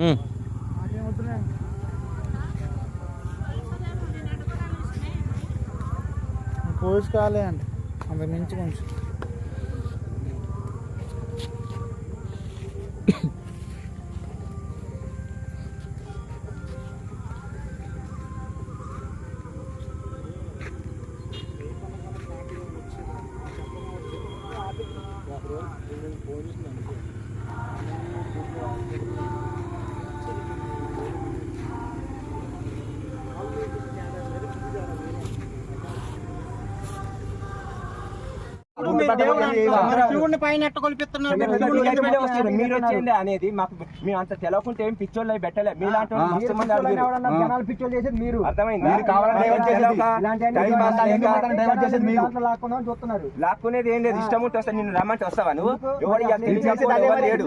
ఉమ్. నాకేం వద్దులే పోలీసు కాలే అండి అంత మించి శివుడిని పైన ఎట్ట కొలిపిస్తున్నారు మీరు? వచ్చేయండి అనేది మాకు మేము అంత తెలవకుంటే ఏం పిచ్చోళ్ళు పెట్టలే. మీలాంటి. జనాలు పిచ్చోళ్ళు చేసేది మీరు. చూస్తున్నారు. లాక్కునేది ఏం లేదు ఇష్టం ఉంటే వస్తా నిన్ను రమ్మంటే వస్తావా నువ్వు? ఎవరు. లేడు.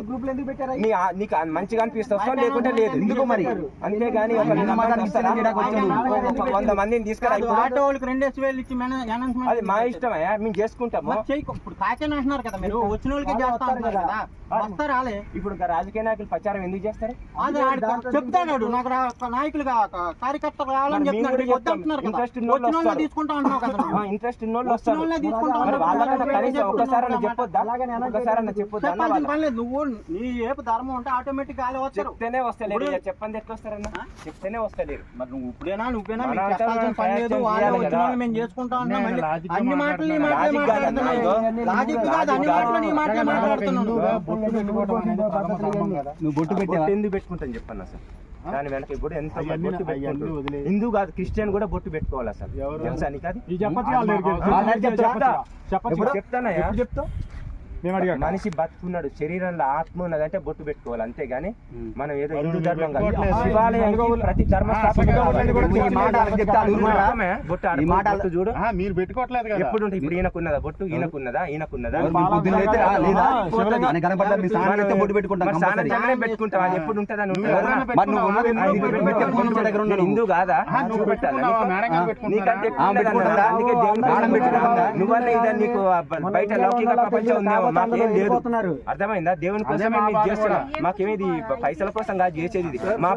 నీకు మంచిగా అనిపిస్తే వస్తావు? లేకుంటే లేదు. ఎందుకు మరి? అంతేగాని ఒక ఆయన నమ్మకం మతానికి వస్తారా? చెందిన వచ్చాడు. ఒక వంద మందిని తీసుకురా. ఆటో వాళ్ళకి వేలు ఇచ్చి అనౌన్స్మెంట్ అది మా ఇష్టమయ్యా? మేము చేసుకుంటాము. ఇప్పుడు కాకేనా అంటున్నారు కదా మీరు వచ్చిన వాళ్ళకి చేస్తా అంటున్నారు కదా. వస్తా రాలే ఇప్పుడు రాజకీయ నాయకులు ప్రచారం ఎందుకు చేస్తారు? చెప్తాడు నాకు నాయకులుగా కార్యకర్తలు కావాలని చెప్తున్నాడు. వద్దంటున్నారు కదా. వాళ్ళు వచ్చిన వస్తారు. తీసుకుంటా అంటున్నావు కదా. నువ్వు. ఇంట్రెస్ట్ ఉన్న వాళ్ళు వచ్చిన వస్తారు. ఒక్కసారి చెప్పొద్దా? అన్న వాళ్ళ? లేదు. నువ్వు నీ ఏపు ధర్మం ఉంటే ఆటోమేటిక్ గాలి వచ్చారు. చెప్తేనే వస్తలేరు. చెప్పండి ఎట్లా వస్తారన్న చెప్తేనే వస్తలేరు. మరి నువ్వు ఇప్పుడేనా? నువ్వేనా? పని లేదు. వాళ్ళే వచ్చిన. వాళ్ళు మేము చేసుకుంటా అంటున్నాం నేను మళ్ళీ లాజిక్గా అన్ని మాటలు నువ్వు బొట్టు బొట్టు ఎందుకు పెట్టుకుంటాను చెప్పండి అసలు దాని వెనక కూడా ఎంత బొట్టు పెట్టుకుంటారు. హిందూ కాదు? క్రిస్టియన్ కూడా బొట్టు పెట్టుకోవాలి ఎవరు? తెలుసా నీకు అది? చెప్పొచ్చు. చెప్తా. మనిషి బతుకున్నాడు శరీరంలో ఆత్మ ఉన్నదంటే బొట్టు పెట్టుకోవాలి అంతేగాని మనం ఏదో హిందూ ధర్మం కాదు. ప్రతి ధర్మ? బొట్టు చూడు. మీరు పెట్టుకోవట్లేదు కదా. ఎప్పుడు ఉంటుంది ఇప్పుడు ఈయనకున్నదా? బొట్టు ఈయనకున్నదా? ఈయనకున్నదా? బొట్టు పెట్టుకుంటాం అది ఎప్పుడు ఉంటుందని నువ్వు ఉన్నది హిందూ కాదా? నీకంటే నీకు బయట లౌకిక ప్రపంచం ఉందేమో మాకేం అర్థమైందా? దేవుని కోసమే మా మీకు బాధ చేస్తున్నాం. మాకేమిది పైసల కోసం కాదు చేసేది ఇది. మా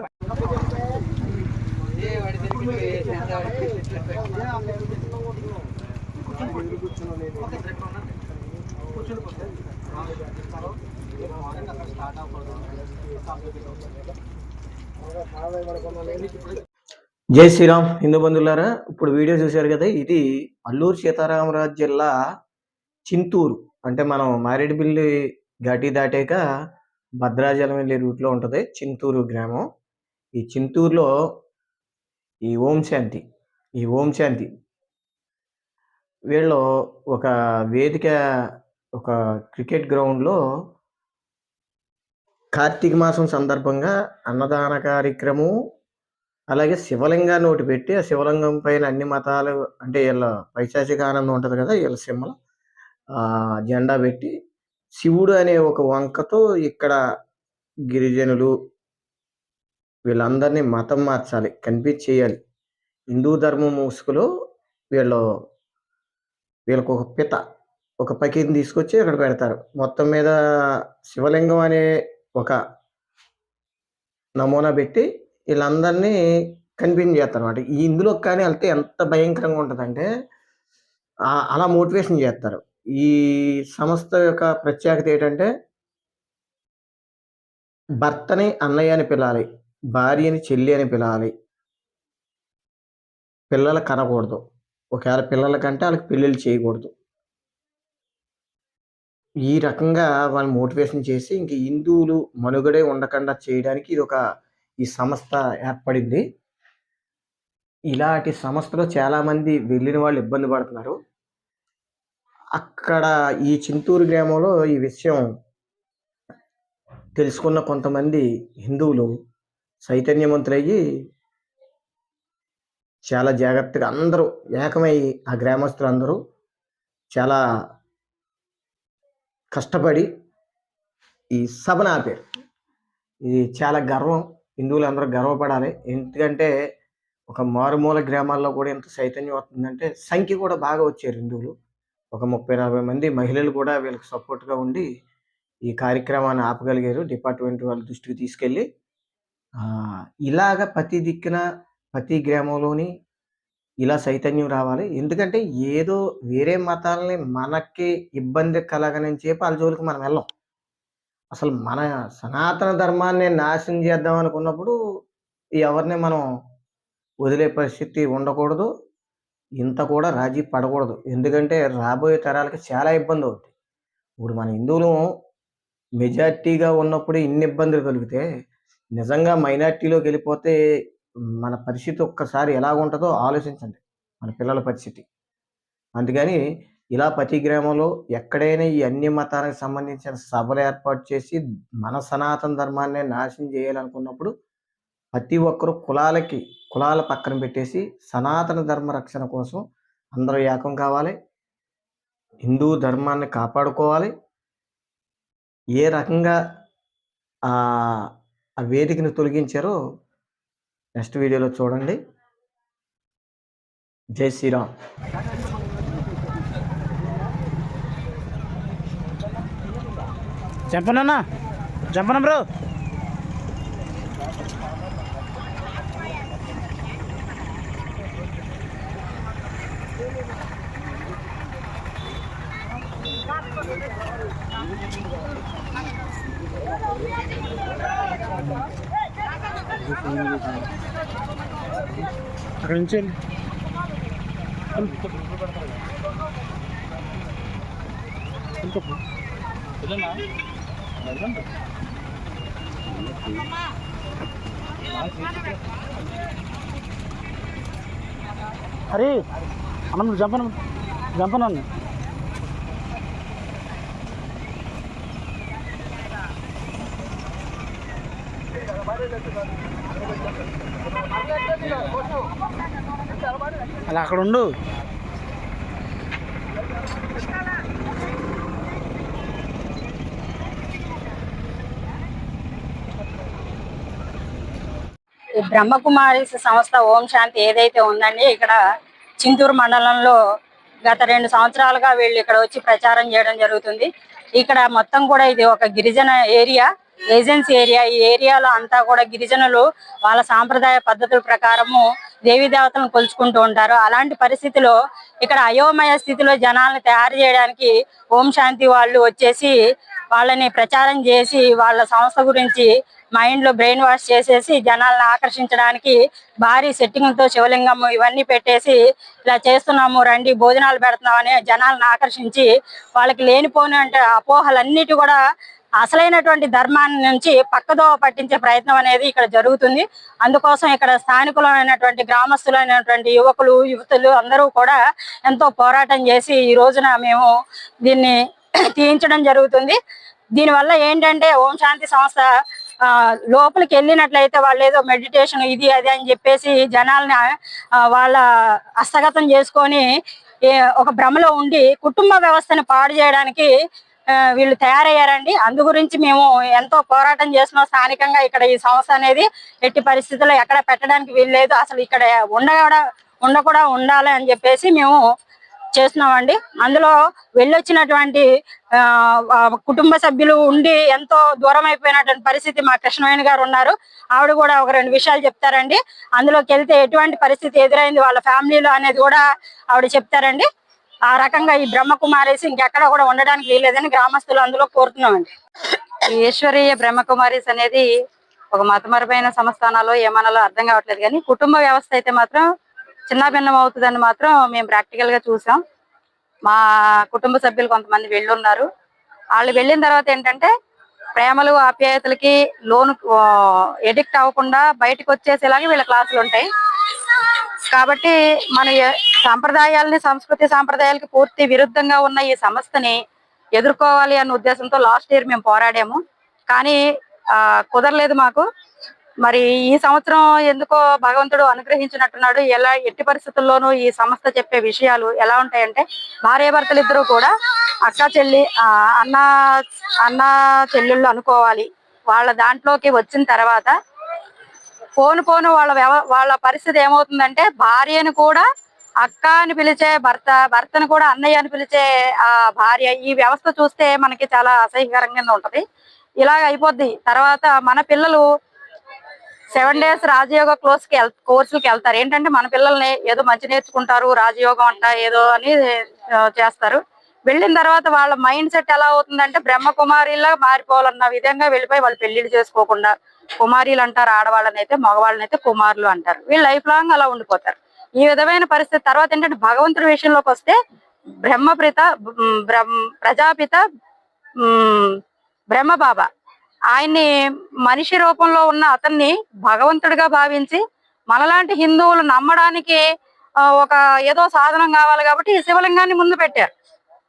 జై శ్రీరామ్. హిందూ బంధువులారా ఇప్పుడు వీడియో చూశారు కదా ఇది అల్లూరు సీతారామరాజు జిల్లా చింతూరు. అంటే మనం మారేడుమిల్లి ఘాటి దాటాక భద్రాచలం వెళ్ళే రూట్లో ఉంటుంది చింతూరు గ్రామం. ఈ చింతూరులో ఈ ఓం శాంతి ఈ ఓం శాంతి వీళ్ళు ఒక వేదిక ఒక క్రికెట్ గ్రౌండ్లో కార్తీక మాసం సందర్భంగా అన్నదాన కార్యక్రమం అలాగే శివలింగాన్ని ఒకటి పెట్టి ఆ శివలింగం పైన అన్ని మతాలు అంటే వీళ్ళ పైశాచిక ఆనందం ఉంటుంది కదా వీళ్ళ సింహల జెండా పెట్టి శివుడు అనే ఒక వంకతో ఇక్కడ గిరిజనులు వీళ్ళందరినీ మతం మార్చాలి కనిపించేయాలి హిందూ ధర్మం ముసుగులో వీళ్ళు వీళ్ళకు ఒక పిత ఒక పకిని తీసుకొచ్చి అక్కడ పెడతారు. మొత్తం మీద శివలింగం అనే ఒక నమూనా పెట్టి వీళ్ళందరినీ కన్విన్స్ చేస్తారు అనమాట ఈ ఇందులో కానీ వెళ్తే ఎంత భయంకరంగా ఉంటుందంటే అలా మోటివేషన్ చేస్తారు. ఈ సంస్థ యొక్క ప్రత్యేకత ఏంటంటే భర్తని అన్నయ్య అని పిలాలి భార్యని చెల్లి అని పిలాలి. పిల్లలు కనకూడదు. ఒకవేళ పిల్లల కంటే వాళ్ళకి పెళ్ళిళ్ళు చేయకూడదు. ఈ రకంగా వాళ్ళు మోటివేషన్ చేసి ఇంక హిందువులు మనుగడే ఉండకుండా చేయడానికి ఇది ఒక ఈ సంస్థ ఏర్పడింది. ఇలాంటి సంస్థలో చాలా మంది వెళ్ళిన వాళ్ళు ఇబ్బంది పడుతున్నారు. అక్కడ ఈ చింతూరు గ్రామంలో ఈ విషయం తెలుసుకున్న కొంతమంది హిందువులు చైతన్యవంతులయ్యి చాలా జాగ్రత్తగా అందరూ ఏకమై ఆ గ్రామస్తులు అందరూ చాలా కష్టపడి ఈ సభను ఆపారు. ఇది చాలా గర్వం. హిందువులు అందరూ గర్వపడాలి. ఎందుకంటే ఒక మారుమూల గ్రామాల్లో కూడా ఎంత చైతన్యం వస్తుందంటే సంఖ్య కూడా బాగా వచ్చారు హిందువులు. ఒక ముప్పై నలభై మంది మహిళలు కూడా వీళ్ళకి సపోర్ట్గా ఉండి ఈ కార్యక్రమాన్ని ఆపగలిగారు. డిపార్ట్మెంట్ వాళ్ళ దృష్టికి తీసుకెళ్ళి. ఇలాగ ప్రతి దిక్కున ప్రతి గ్రామంలోని ఇలా చైతన్యం రావాలి. ఎందుకంటే ఏదో వేరే మతాలని మనకి ఇబ్బంది కలగనని చెప్పి వాళ్ళ జోలికి మనం వెళ్ళాం. అసలు మన సనాతన ధర్మాన్ని నాశనం చేద్దాం అనుకున్నప్పుడు ఎవరిని మనం వదిలే పరిస్థితి ఉండకూడదు. ఇంత కూడా రాజీ పడకూడదు. ఎందుకంటే రాబోయే తరాలకి చాలా ఇబ్బంది అవుతుంది ఇప్పుడు మన హిందువులు మెజార్టీగా ఉన్నప్పుడు ఇన్ని ఇబ్బందులు కలిగితే నిజంగా మైనార్టీలోకి వెళ్ళిపోతే మన పరిస్థితి ఒక్కసారి ఎలా ఉంటుందో ఆలోచించండి. మన పిల్లల పరిస్థితి. అందుకని ఇలా ప్రతి గ్రామంలో ఎక్కడైనా ఈ అన్ని మతాలకు సంబంధించిన సభలు ఏర్పాటు చేసి మన సనాతన ధర్మాన్ని నాశనం చేయాలనుకున్నప్పుడు ప్రతి ఒక్కరు కులాలకి కులాల పక్కన పెట్టేసి సనాతన ధర్మ రక్షణ కోసం అందరూ ఏకం కావాలి. హిందూ ధర్మాన్ని కాపాడుకోవాలి. ఏ రకంగా ఆ వేదికను తొలగించారో నెక్స్ట్ వీడియోలో చూడండి. జై శ్రీరామ్. చెప్పనన్నా చెప్పనా బ్రో? అక్కడ నుంచి వెళ్ళి. హరి అన్న నువ్వు జంపను. జంపనన్ను అలా అక్కడ ఉండు. బ్రహ్మకుమారి సంస్థ ఓం శాంతి ఏదైతే ఉందండి ఇక్కడ చింతూరు మండలంలో గత రెండు సంవత్సరాలుగా వీళ్ళు ఇక్కడ వచ్చి ప్రచారం చేయడం జరుగుతుంది. ఇక్కడ మొత్తం కూడా ఇది ఒక గిరిజన ఏరియా ఏజెన్సీ ఏరియా. ఈ ఏరియాలో అంతా కూడా గిరిజనులు వాళ్ళ సాంప్రదాయ పద్ధతుల ప్రకారము దేవీ దేవతలను కొలుచుకుంటూ ఉంటారు. అలాంటి పరిస్థితిలో ఇక్కడ అయోమయ స్థితిలో జనాలను తయారు చేయడానికి ఓం శాంతి వాళ్ళు వచ్చేసి వాళ్ళని ప్రచారం చేసి వాళ్ళ సంస్థ గురించి మైండ్లో బ్రెయిన్ వాష్ చేసేసి జనాలను ఆకర్షించడానికి భారీ సెట్టింగ్తో శివలింగం ఇవన్నీ పెట్టేసి ఇలా చేస్తున్నాము రండి భోజనాలు పెడుతున్నామని జనాలను ఆకర్షించి వాళ్ళకి లేనిపోని అంటే అపోహలన్నిటి కూడా అసలైనటువంటి ధర్మాన్ని నుంచి పక్కదోవ పట్టించే ప్రయత్నం అనేది ఇక్కడ జరుగుతుంది. అందుకోసం ఇక్కడ స్థానికులైనటువంటి గ్రామస్తులైనటువంటి యువకులు యువతులు అందరూ కూడా ఎంతో పోరాటం చేసి ఈ రోజున మేము దీన్ని తీయించడం జరుగుతుంది. దీనివల్ల ఏంటంటే ఓం శాంతి సంస్థ లోపలికి వెళ్ళినట్లయితే వాళ్ళు ఏదో మెడిటేషన్ ఇది అది అని చెప్పేసి జనాల్ని వాళ్ళ హస్తగతం చేసుకొని ఒక భ్రమలో ఉండి కుటుంబ వ్యవస్థను పాడు చేయడానికి వీళ్ళు తయారయ్యారండి. అందు గురించి మేము ఎంతో పోరాటం చేస్తున్నాం స్థానికంగా ఇక్కడ ఈ సంస్థ అనేది. ఎట్టి పరిస్థితుల్లో ఎక్కడ పెట్టడానికి వీల్లేదు. అసలు ఇక్కడ ఉండ ఉండ కూడా ఉండాలి అని చెప్పేసి మేము చేస్తున్నామండి. అందులో వెళ్ళొచ్చినటువంటి ఆ, కుటుంబ సభ్యులు ఉండి ఎంతో దూరం అయిపోయినటువంటి పరిస్థితి మా కృష్ణవేణి గారు ఉన్నారు. ఆవిడ కూడా ఒక రెండు విషయాలు చెప్తారండి. అందులోకి వెళ్తే ఎటువంటి పరిస్థితి ఎదురైంది వాళ్ళ ఫ్యామిలీలో అనేది కూడా ఆవిడ చెప్తారండి. ఆ రకంగా ఈ బ్రహ్మకుమారేసి ఇంకెక్కడ కూడా ఉండడానికి వీలేదని గ్రామస్తులు అందులో కోరుతున్నామండి. ఈశ్వరీయ బ్రహ్మకుమారీస్ అనేది ఒక మతమరమైన సంస్థానాలు ఏమనాలో అర్థం కావట్లేదు కానీ కుటుంబ వ్యవస్థ అయితే మాత్రం చిన్న భిన్నం అవుతుందని మాత్రం మేము ప్రాక్టికల్గా చూసాం. మా కుటుంబ సభ్యులు కొంతమంది వెళ్ళున్నారు. వాళ్ళు వెళ్ళిన తర్వాత ఏంటంటే ప్రేమలు ఆప్యాయతలకి లోను ఎడిక్ట్ అవ్వకుండా బయటకు వచ్చేసేలాగా వీళ్ళ క్లాసులు ఉంటాయి. కాబట్టి మన సంప్రదాయాలని సాంప్రదాయాలని సంస్కృతి సాంప్రదాయాలకి పూర్తి విరుద్ధంగా ఉన్న ఈ సంస్థని ఎదుర్కోవాలి అన్న ఉద్దేశంతో లాస్ట్ ఇయర్ మేము పోరాడాము. కానీ కుదరలేదు మాకు. మరి ఈ సంవత్సరం ఎందుకో భగవంతుడు అనుగ్రహించినట్టున్నాడు. ఎలా ఎట్టి పరిస్థితుల్లోనూ ఈ సంస్థ చెప్పే విషయాలు ఎలా ఉంటాయంటే భార్యాభర్తలు ఇద్దరు కూడా అక్క చెల్లి అన్న అన్న చెల్లెళ్ళు అనుకోవాలి. వాళ్ళ దాంట్లోకి వచ్చిన తర్వాత పోను పోను వాళ్ళ వ్యవ వాళ్ళ పరిస్థితి ఏమవుతుందంటే భార్యను కూడా అక్క అని పిలిచే భర్త భర్తను కూడా అన్నయ్య అని పిలిచే ఆ భార్య ఈ వ్యవస్థ చూస్తే మనకి చాలా అసహ్యకరంగా ఉంటది. ఇలాగ అయిపోద్ది. తర్వాత మన పిల్లలు సెవెన్ డేస్ రాజయోగ కోర్స్కి కోర్సులకి వెళ్తారు. ఏంటంటే మన పిల్లల్ని ఏదో మంచి నేర్చుకుంటారు రాజయోగం అంట ఏదో అని చేస్తారు. వెళ్ళిన తర్వాత వాళ్ళ మైండ్ సెట్ ఎలా అవుతుందంటే బ్రహ్మకుమారిలా మారిపోవాలన్న విధంగా వెళ్ళిపోయి వాళ్ళు పెళ్ళిళ్ళు చేసుకోకుండా కుమారీలు అంటారు ఆడవాళ్ళని అయితే మగవాళ్ళని అయితే కుమారులు అంటారు. వీళ్ళు లైఫ్ లాంగ్ అలా ఉండిపోతారు. ఈ విధమైన పరిస్థితి తర్వాత ఏంటంటే భగవంతుడి విషయంలోకి వస్తే బ్రహ్మప్రిత బ్రహ్మ ప్రజాపిత ఉమ్, బ్రహ్మబాబా. ఆయన్ని మనిషి రూపంలో ఉన్న అతన్ని భగవంతుడిగా భావించి మనలాంటి హిందువులు నమ్మడానికి ఒక ఏదో సాధనం కావాలి కాబట్టి ఈ శివలింగాన్ని ముందు పెట్టారు.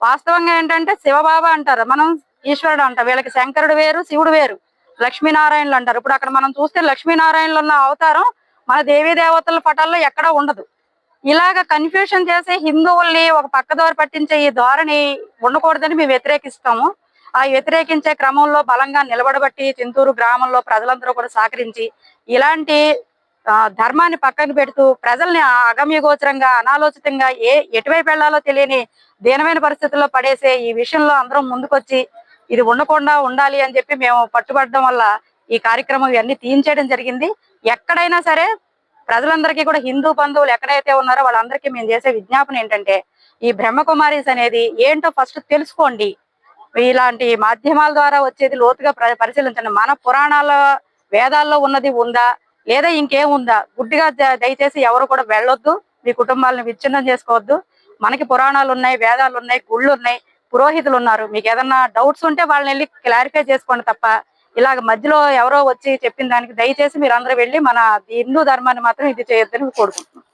వాస్తవంగా ఏంటంటే శివబాబా అంటారు. మనం ఈశ్వరుడు అంటారు వీళ్ళకి శంకరుడు వేరు శివుడు వేరు. లక్ష్మీనారాయణులు అంటారు. ఇప్పుడు అక్కడ మనం చూస్తే లక్ష్మీనారాయణులు ఉన్న అవతారం మన దేవీ దేవతల పటాల్లో ఎక్కడా ఉండదు. ఇలాగ కన్ఫ్యూషన్ చేసే హిందువుల్ని ఒక పక్కదోర పట్టించే ఈ ధోరణి ఉండకూడదని మేము వ్యతిరేకిస్తాము. ఆ వ్యతిరేకించే క్రమంలో బలంగా నిలబడబట్టి చింతూరు గ్రామంలో ప్రజలందరూ కూడా సహకరించి ఇలాంటి ధర్మాన్ని పక్కన పెడుతూ ప్రజల్ని అగమ్యగోచరంగా అనాలోచితంగా ఏ ఎటువైపు వెళ్ళాలో తెలియని దీనమైన పరిస్థితుల్లో పడేసే ఈ విషయంలో అందరం ముందుకొచ్చి ఇది ఉండకుండా ఉండాలి అని చెప్పి మేము పట్టుబడడం వల్ల ఈ కార్యక్రమం ఇవన్నీ తీయించేయడం జరిగింది. ఎక్కడైనా సరే ప్రజలందరికీ కూడా హిందూ బంధువులు ఎక్కడైతే ఉన్నారో వాళ్ళందరికీ మేము చేసే విజ్ఞాపన ఏంటంటే ఈ బ్రహ్మకుమారీస్ అనేది ఏంటో ఫస్ట్ తెలుసుకోండి. ఇలాంటి మాధ్యమాల ద్వారా వచ్చేది లోతుగా పరిశీలించండి. మన పురాణాల వేదాల్లో ఉన్నది ఉందా? లేదా ఇంకేం ఉందా గుడ్డిగా దయచేసి ఎవరు కూడా వెళ్ళొద్దు. మీ కుటుంబాలను విచ్ఛిన్నం చేసుకోవద్దు. మనకి పురాణాలు ఉన్నాయి వేదాలు ఉన్నాయి గుళ్ళు ఉన్నాయి పురోహితులు ఉన్నారు. మీకు ఏదన్నా డౌట్స్ ఉంటే వాళ్ళని వెళ్ళి క్లారిఫై చేసుకోండి తప్ప. ఇలాగ మధ్యలో ఎవరో వచ్చి చెప్పిన దానికి దయచేసి మీరు అందరూ వెళ్ళి మన హిందూ ధర్మాన్ని మాత్రం ఇది చేయొద్దని కోరుకుంటున్నాం.